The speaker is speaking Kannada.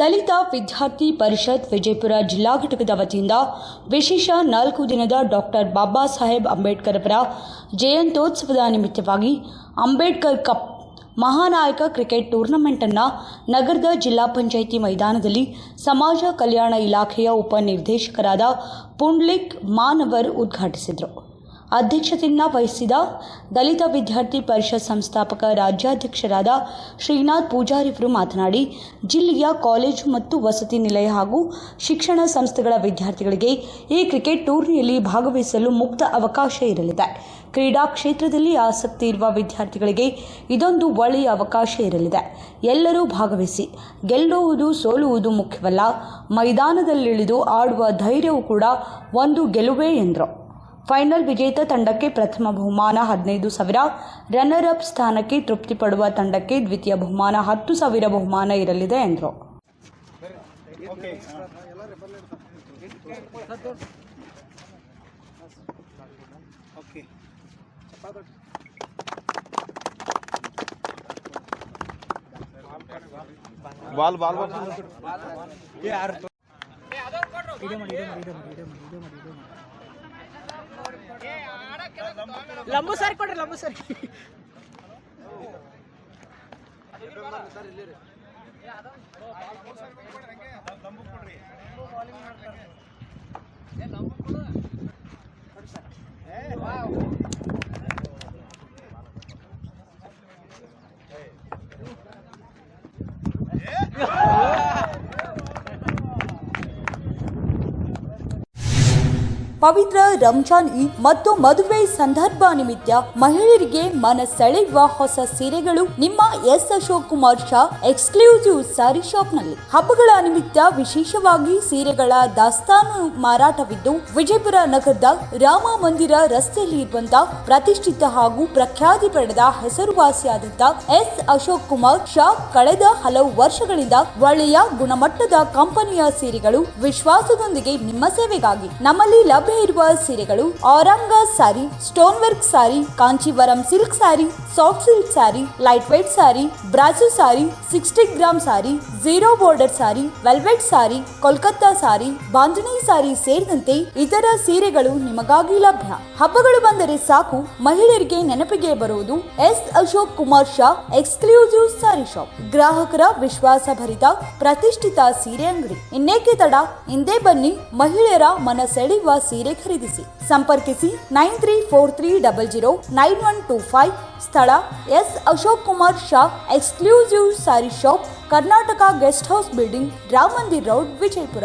ದಲಿತ ವಿದ್ಯಾರ್ಥಿ ಪರಿಷತ್ ವಿಜಯಪುರ ಜಿಲ್ಲಾ ಘಟಕದ ವತಿಯಿಂದ ವಿಶೇಷ ನಾಲ್ಕು ದಿನದ ಡಾಕ್ಟರ್ ಬಾಬಾ ಸಾಹೇಬ್ ಅಂಬೇಡ್ಕರ್ ಅವರ ಜಯಂತ್ಯೋತ್ಸವದ ನಿಮಿತ್ತವಾಗಿ ಅಂಬೇಡ್ಕರ್ ಕಪ್ ಮಹಾನಾಯಕ ಕ್ರಿಕೆಟ್ ಟೂರ್ನಮೆಂಟನ್ನು ನಗರದ ಜಿಲ್ಲಾ ಪಂಚಾಯಿತಿ ಮೈದಾನದಲ್ಲಿ ಸಮಾಜ ಕಲ್ಯಾಣ ಇಲಾಖೆಯ ಉಪನಿರ್ದೇಶಕರಾದ ಪುಂಡ್ಲಿಕ್ ಮಾನವರ್ ಉದ್ಘಾಟಿಸಿದರು. ಅಧ್ಯಕ್ಷತೆಯನ್ನು ವಹಿಸಿದ ದಲಿತ ವಿದ್ಯಾರ್ಥಿ ಪರಿಷತ್ ಸಂಸ್ಥಾಪಕ ರಾಜ್ಯಾಧ್ಯಕ್ಷರಾದ ಶ್ರೀನಾಥ್ ಪೂಜಾರಿ ಅವರು ಮಾತನಾಡಿ, ಜಿಲ್ಲೆಯ ಕಾಲೇಜು ಮತ್ತು ವಸತಿ ನಿಲಯ ಹಾಗೂ ಶಿಕ್ಷಣ ಸಂಸ್ಥೆಗಳ ವಿದ್ಯಾರ್ಥಿಗಳಿಗೆ ಈ ಕ್ರಿಕೆಟ್ ಟೂರ್ನಿಯಲ್ಲಿ ಭಾಗವಹಿಸಲು ಮುಕ್ತ ಅವಕಾಶ ಇರಲಿದೆ. ಕ್ರೀಡಾ ಕ್ಷೇತ್ರದಲ್ಲಿ ಆಸಕ್ತಿ ಇರುವ ವಿದ್ಯಾರ್ಥಿಗಳಿಗೆ ಇದೊಂದು ಒಳ್ಳೆಯ ಅವಕಾಶ ಇರಲಿದೆ. ಎಲ್ಲರೂ ಭಾಗವಹಿಸಿ, ಗೆಲ್ಲುವುದು ಸೋಲುವುದು ಮುಖ್ಯವಲ್ಲ, ಮೈದಾನದಲ್ಲಿಳಿದು ಆಡುವ ಧೈರ್ಯವು ಕೂಡ ಒಂದು ಗೆಲುವೇ ಎಂದರು. ಫೈನಲ್ ವಿಜೇತ ತಂಡಕ್ಕೆ ಪ್ರಥಮ ಬಹುಮಾನ ಹದಿನೈದು ಸಾವಿರ. ರನ್ನರ್ ಅಪ್ ಸ್ಥಾನಕ್ಕೆ ತೃಪ್ತಿ ಪಡುವ ತಂಡಕ್ಕೆ ದ್ವಿತೀಯ ಬಹುಮಾನ ಹತ್ತು ಸಾವಿರ ಬಹುಮಾನ ಇರಲಿದೆ ಎಂದರು. ಓಕೆ ಸಾರಿ ಕೊಡ್ರಿ ಲಂಬು ಸರ್. ಕೊಡ್ರಿ ಲಂಬು ಸರ್ ಪವಿತ್ರ ರಂಜಾನ್ ಈದ್ ಮತ್ತು ಮದುವೆ ಸಂದರ್ಭ ನಿಮಿತ್ತ ಮಹಿಳೆಯರಿಗೆ ಮನ ಸೆಳೆಯುವ ಹೊಸ ಸೀರೆಗಳು ನಿಮ್ಮ ಎಸ್ ಅಶೋಕ್ ಕುಮಾರ್ ಶಾ ಎಕ್ಸ್ಕ್ಲೂಸಿವ್ ಸಾರಿ ಶಾಪ್ನಲ್ಲಿ. ಹಬ್ಬಗಳ ನಿಮಿತ್ತ ವಿಶೇಷವಾಗಿ ಸೀರೆಗಳ ದಾಸ್ತಾನು ಮಾರಾಟವಿದ್ದು, ವಿಜಯಪುರ ನಗರದ ರಾಮ ಮಂದಿರ ರಸ್ತೆಯಲ್ಲಿ ಇರುವಂತಹ ಪ್ರತಿಷ್ಠಿತ ಹಾಗೂ ಪ್ರಖ್ಯಾತಿ ಪಡೆದ ಹೆಸರುವಾಸಿಯಾದಂತ ಎಸ್ ಅಶೋಕ್ ಕುಮಾರ್ ಶಾ ಕಳೆದ ಹಲವು ವರ್ಷಗಳಿಂದ ಒಳ್ಳೆಯ ಗುಣಮಟ್ಟದ ಕಂಪನಿಯ ಸೀರೆಗಳು ವಿಶ್ವಾಸದೊಂದಿಗೆ ನಿಮ್ಮ ಸೇವೆಗಾಗಿ ನಮ್ಮಲ್ಲಿ ಲಭ್ಯ ಇರುವ ಸೀರೆಗಳು ಔರಂಗ sari stone work sari, Kanchivaram silk sari soft silk sari light weight sari brasso sari sixty gram sari zero border sari velvet sari, Kolkata sari Bandhani sari ಸೇರಿದಂತೆ ಇತರ ಸೀರೆಗಳು ನಿಮಗಾಗಿ ಲಭ್ಯ. ಹಬ್ಬಗಳು ಬಂದರೆ ಸಾಕು, ಮಹಿಳೆಯರಿಗೆ ನೆನಪಿಗೆ ಬರುವುದು S Ashok Kumar Shah exclusive sari shop ಗ್ರಾಹಕರ ವಿಶ್ವಾಸ ಭರಿತ ಪ್ರತಿಷ್ಠಿತ ಸೀರೆ ಅಂಗಡಿ. ಇನ್ನೇಕೆ ತಡ? ಹಿಂದೆ ಬನ್ನಿ, ಮಹಿಳೆಯರ ಮನ ಸೆಳೆಯುವ ಸೀರೆ. ಖರೀದಿಸಿ. ಸಂಪರ್ಕಿಸಿ nine three four three double zero nine one two five ಸ್ಥಳ S Ashok Kumar Shah exclusive sari shop, Karnataka guest house building Ram Mandir road, Vijayapura.